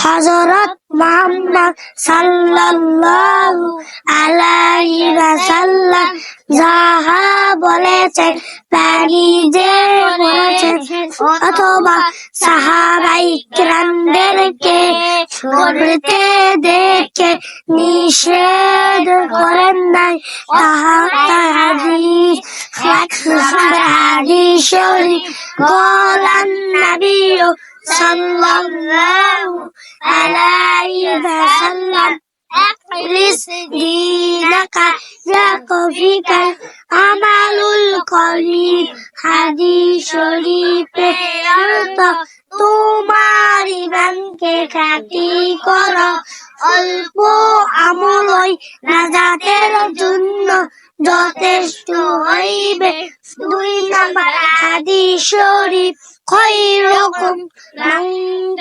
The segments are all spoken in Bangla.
হজরত মুহাম্মদ সাল্লাল্লাহু আলাইহি ওয়াসাল্লাম যাহা বলেছেন তা নিজে বলেছেন অথবা সাহাবাই কিরামদেরকে করতে দেখে নিষেধ করেন নাই তাহা তার হাদিস হাদিস শরীফ قال النبي صلى الله عليه وسلم اخلص دينك يكفيك عمل القليل হাদিস শরীফে অর্থ তোমার ইমানকে খাটি করো। অল্প আমলই নাজাতের জন্য যথেষ্ট হইবে। দুই নাম্বার হাদিস শরীফ, খৈরকুম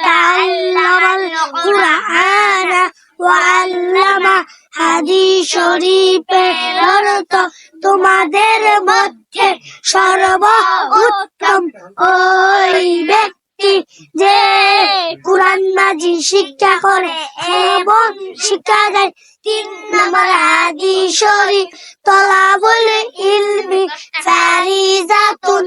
তাআল্লামাল কুরআন। ওয়া অর্থ, তোমাদের মধ্যে সর্ব উত্তম ওই ব্যক্তি যে কোরআন মাজি শিক্ষা করে এবং শিক্ষা দেয়। তিন নম্বর হাদিস শরীফ, তলাবুল ইলমি ফারিজাতুন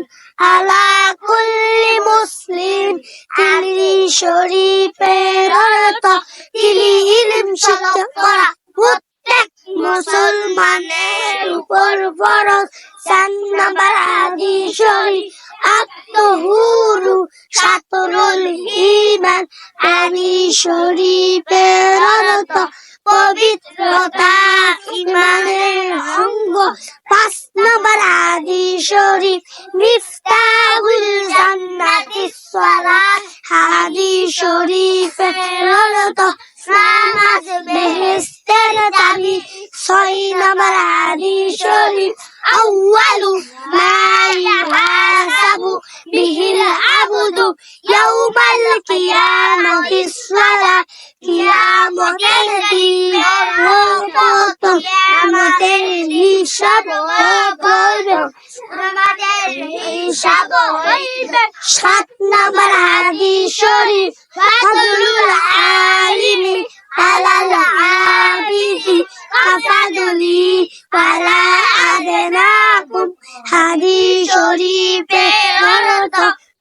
আলা কুল্লি মুসলিম। তিনি শরীফের অর্থ তিনি ইলম শিক্ষা করা প্রত্যেক মুসলমানের উপর ফরজ। চার নাম্বার হাদিস শরীফ আত্মহুরু আনি শরীফের পবিত্রতা ইমানের অঙ্গ। পাঁচ নম্বর হাদিস শরীফ, মিফতাহুল জান্নাতি সালাত। হাদিস শরীফের অর্থ নামাজ বেহেশতের দাবি। ছয় নম্বর হাদিস শরীফ, আউয়ালু মা ইয়াউমাল কিয়ামতি সালাত কিয়ামতের দিন প্রথম আমাদের হিসাব করবে আমাদের হিসাব হইবে সাত নম্বর হাদিস শরীফ ফাদলুল আলিমি আলাল আবিদি আফাদুলি পালা আদেনাকুম হাদিস শরীফের অর্থ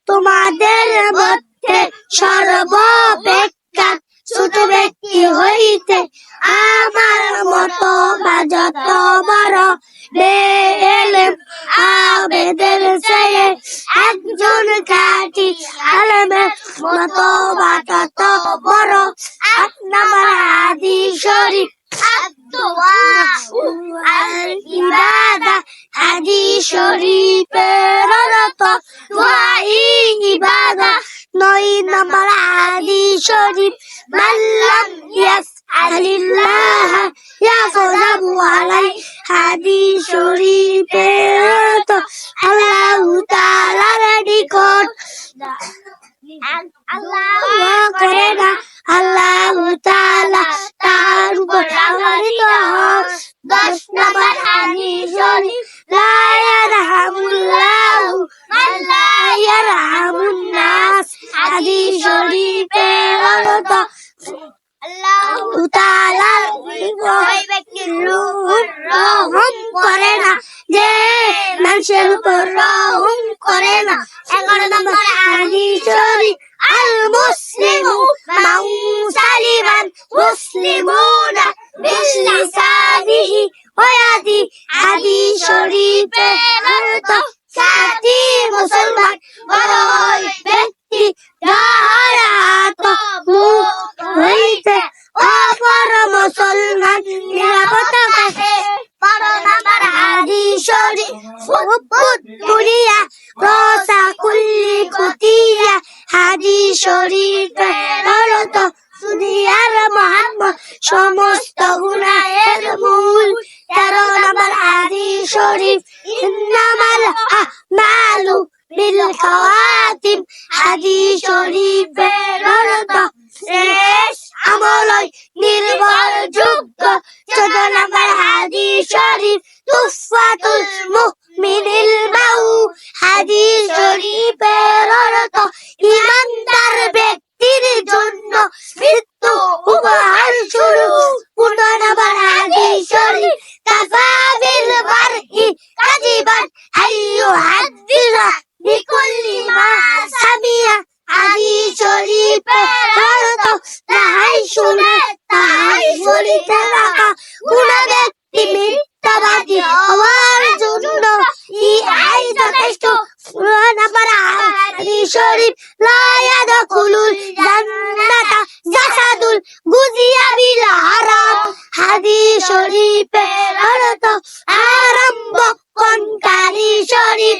তোমাদের মধ্যে সর্বাপেক্ষা ছোট ব্যক্তি হইতে আমার মতো বা বড় বেলেম আবেদের চেয়ে একজন কাটি আলেমের মতো বা বড় আট নাম্বার হাদিস শরীফ ইবাদা হাদিস শরীফের নম্বর হাদিস শরীফ। মাল্লাম ইয়াসআলিল্লাহ ইয়াগলাবু আলাই হাদিস শরীফের অর্থ আল্লাহ তাআলার নিকট আল্লাহ করে না আল্লাহ তাআলা তার উপর আধারিত হন দশ নম্বর হাদিস শরীফ লা ইয়ারহামুল্লাহু মান লা ইয়ারহামুন নাস হাদিস শরীফের অর্থ আল্লাহ তাআলা ওই ব্যক্তির রহম করে না। যে মানুষের উপর রহম করে না। এগারো নম্বর হাদিস শরীফ আল মুসলিমু মান সালিমান মুসলিমুনা অর্থ সাথী মুসলমান বড় ওই ব্যক্তি যাহার হাত মুখ হইতে অপর মুসলমান নিরাপত্তা থাকে বারো নম্বর ফুপুত দুনিয়া রসা কুল্লি কুতিয়া হাদিস শরীফের অর্থ দুনিয়ার মোহাম্মদ সমস্ত গুনাহের মূল। তেরো নম্বর হাদিস শরীফ, ইন্নামাল আমালু বিল খাওয়াতিম। হাদিস শরীফের অর্থ শেষ আমলই নির্ভরযোগ্য। চোদ্দ নম্বর হাদিস শরীফ তুফাতুল মুমিনিল মাউ হাদিস শরীফের অর্থ ইমানদার ব্যক্তির জন্য যাই শুনে তাই বলিতে রাখা কোন ব্যক্তি মিথ্যাবাদী হওয়ার জন্য ই আই যথেষ্ট নাম্বার হাদিস শরীফ লায়া দখুলুল জান্নাতা জাসাদুল, গুজিয়া বিল হারাম। হাদিস শরীফে অর্থ আরম্ভ, কোন কারি শরীফ